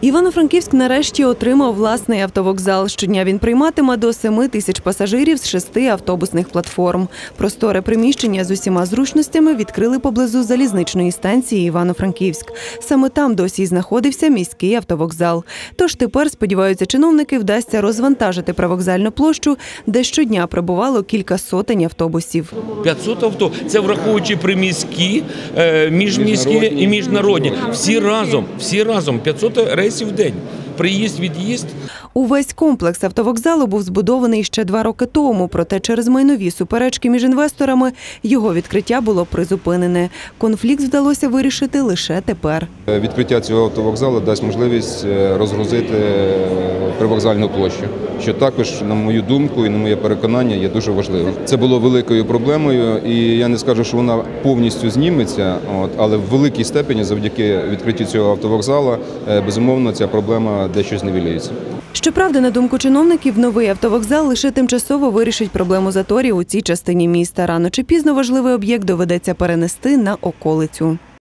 Івано-Франківськ нарешті отримав власний автовокзал. Щодня він прийматиме до 7 тисяч пасажирів з шести автобусних платформ. Просторе приміщення з усіма зручностями відкрили поблизу залізничної станції Івано-Франківськ. Саме там досі знаходився міський автовокзал. Тож тепер, сподіваються, чиновники вдасться розвантажити привокзальну площу, де щодня прибувало кілька сотень автобусів. 500 авто. Це враховуючи приміські, е, міжміські і міжнародні. Всі разом, всі разом 500 рейсів в день. Приїзд, від'їзд. Увесь комплекс автовокзалу був збудований ще два роки тому, проте через майнові суперечки між інвесторами його відкриття було призупинене. Конфлікт вдалося вирішити лише тепер. Відкриття цього автовокзалу дасть можливість е, розгрузити е, привокзальну площу, що також, на мою думку і на моє переконання, є дуже важливим. Це було великою проблемою, і я не скажу, що вона повністю зніметься, от, але в великій степені завдяки відкриттю цього автовокзалу, е, безумовно, ця проблема дещо зневілюється. Щоправда, на думку чиновників, новий автовокзал лише тимчасово вирішить проблему заторів у цій частині міста. Рано чи пізно важливий об'єкт доведеться перенести на околицю.